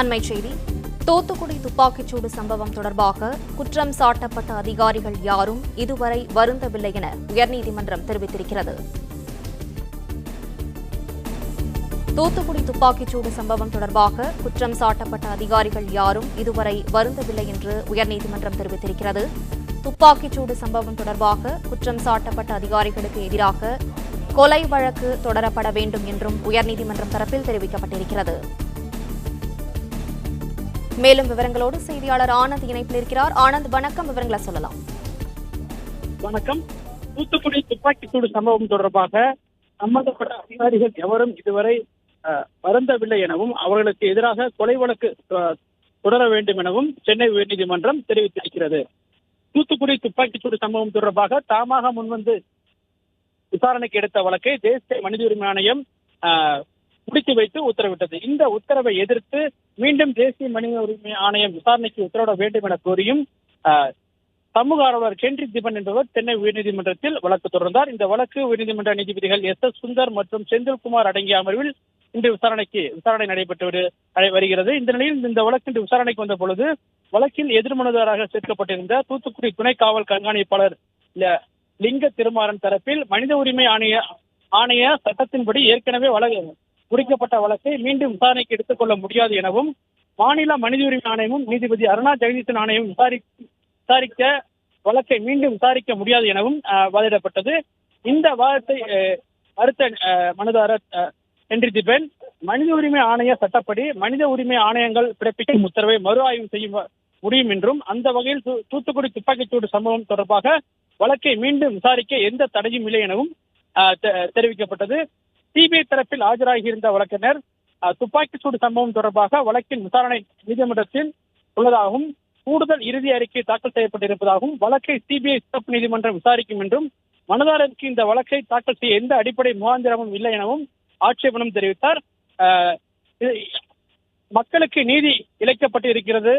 அண்மை செய்தி. தோத்துக்குடி துப்பாக்கிச்சூடு சம்பவம் தொடர்பாக குற்றம் சாட்டப்பட்ட அதிகாரிகள் யாரும் இதுவரை வருந்தவில்லை என உயர்நீதிமன்றம் தெரிவித்திருக்கிறது. தூத்துக்குடி துப்பாக்கிச்சூடு சம்பவம் தொடர்பாக குற்றம் சாட்டப்பட்ட அதிகாரிகள் யாரும் இதுவரை வருந்தவில்லை என்று உயர்நீதிமன்றம் தெரிவித்திருக்கிறது. துப்பாக்கிச்சூடு சம்பவம் தொடர்பாக குற்றம் சாட்டப்பட்ட அதிகாரிகளுக்கு எதிராக கொலை வழக்கு தொடரப்பட வேண்டும் என்றும் உயர்நீதிமன்றம் தரப்பில் தெரிவிக்கப்பட்டிருக்கிறது. மேலும் விவரங்களோடு செய்தியாளர் ஆனந்த் இணைப்பில் இருக்கிறார். ஆனந்த் வணக்கம். விவரங்களை சொல்லலாம். வணக்கம். தூத்துக்குடி துப்பாக்கிச்சூடு சம்பவம் தொடர்பாக சம்பந்தப்பட்ட அதிகாரிகள் எவரும் இதுவரை அஹ், வருந்தவில்லை எனவும் அவர்களுக்கு எதிராக கொலை வழக்கு தொடர வேண்டும் எனவும் சென்னை உயர்நீதிமன்றம் தெரிவித்திருக்கிறது. தூத்துக்குடி துப்பாக்கிச்சூடு சம்பவம் தொடர்பாக தாமாக முன்வந்து விசாரணைக்கு எடுத்த வழக்கை தேசிய மனித உரிமை ஆணையம் அஹ், முடித்து வைத்து உத்தரவிட்டது. இந்த உத்தரவை எதிர்த்து மீண்டும் தேசிய மனித உரிமை ஆணையம் விசாரணைக்கு உத்தரவிட வேண்டும் என கோரியும் சமூக ஆர்வலர் கென்றி திபன் என்பவர் சென்னை உயர்நீதிமன்றத்தில் வழக்கு தொடர்ந்தார். இந்த வழக்கு உயர்நீதிமன்ற நீதிபதிகள் எஸ் எஸ் சுந்தர் மற்றும் செந்தில்குமார் அடங்கிய அமர்வில் இன்று விசாரணைக்கு விசாரணை நடைபெற்று நடை- வருகிறது. இந்த நிலையில் இந்த வழக்கு இன்று விசாரணைக்கு வந்த பொழுது வழக்கில் எதிர்மனுதாராக சேர்க்கப்பட்டிருந்த தூத்துக்குடி துணை காவல் கண்காணிப்பாளர் லிங்க திருமாறன் தரப்பில் மனித உரிமை ஆணைய ஆணைய சட்டத்தின்படி ஏற்கனவே வழக்கு குறிக்கப்பட்ட வழக்கை மீண்டும் விசாரணைக்கு எடுத்துக் கொள்ள முடியாது எனவும் மாநில மனித உரிமை ஆணையமும் நீதிபதி அருணா ஜெகதீசன் ஆணையம் விசாரி விசாரிக்க வழக்கை மீண்டும் விசாரிக்க முடியாது எனவும் வாதிடப்பட்டது. இந்த வாதத்தை அடுத்த மறுத்த அஹ், மனுதாரர் ஹென்றி திபென் மனித உரிமை ஆணைய சட்டப்படி மனித உரிமை ஆணையங்கள் பிறப்பிக்கும் உத்தரவை மறு ஆய்வு செய்ய முடியும் என்றும் அந்த வகையில் தூத்துக்குடி துப்பாக்கிச்சூடு சம்பவம் தொடர்பாக வழக்கை மீண்டும் விசாரிக்க எந்த தடையும் இல்லை எனவும் தெரிவிக்கப்பட்டது. சிபிஐ தரப்பில் ஆஜராகியிருந்த வழக்கினர் துப்பாக்கி சூடு சம்பவம் தொடர்பாக வழக்கின் விசாரணை நீதிமன்றத்தில் உள்ளதாகவும் கூடுதல் இறுதி அறிக்கை தாக்கல் செய்யப்பட்டிருப்பதாகவும் வழக்கை சிபிஐ சிறப்பு நீதிமன்றம் விசாரிக்கும் என்றும் மனதாரருக்கு இந்த வழக்கை தாக்கல் செய்ய எந்த அடிப்படை முகாந்திரமும் இல்லை எனவும் ஆட்சேபனம் தெரிவித்தார். மக்களுக்கு நீதி இழைக்கப்பட்டு இருக்கிறது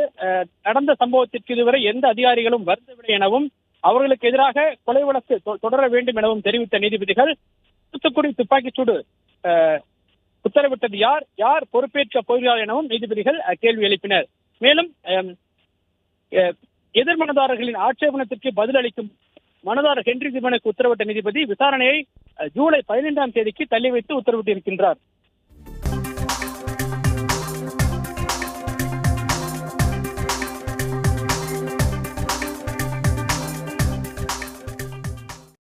நடந்த சம்பவத்திற்கு இதுவரை எந்த அதிகாரிகளும் வருந்தவில்லை எனவும் அவர்களுக்கு எதிராக கொலை வழக்கு தொடர வேண்டும் எனவும் தெரிவித்த நீதிபதிகள் தூத்துக்குடி துப்பாக்கிச்சூடு உத்தரவிட்டது யார்? யார் பொறுப்பேற்க போகிறார் எனவும் நீதிபதிகள் கேள்வி எழுப்பினர். மேலும் எதிர்மனதாரர்களின் எதிர் மனுதாரர்களின் ஆட்சேபனத்திற்கு பதிலளிக்கும் மனுதாரர் ஹென்றி சிவனுக்கு உத்தரவிட்ட நீதிபதி விசாரணையை ஜூலை பதினைந்தாம் தேதிக்கு தள்ளி வைத்து உத்தரவிட்டிருக்கின்றார்.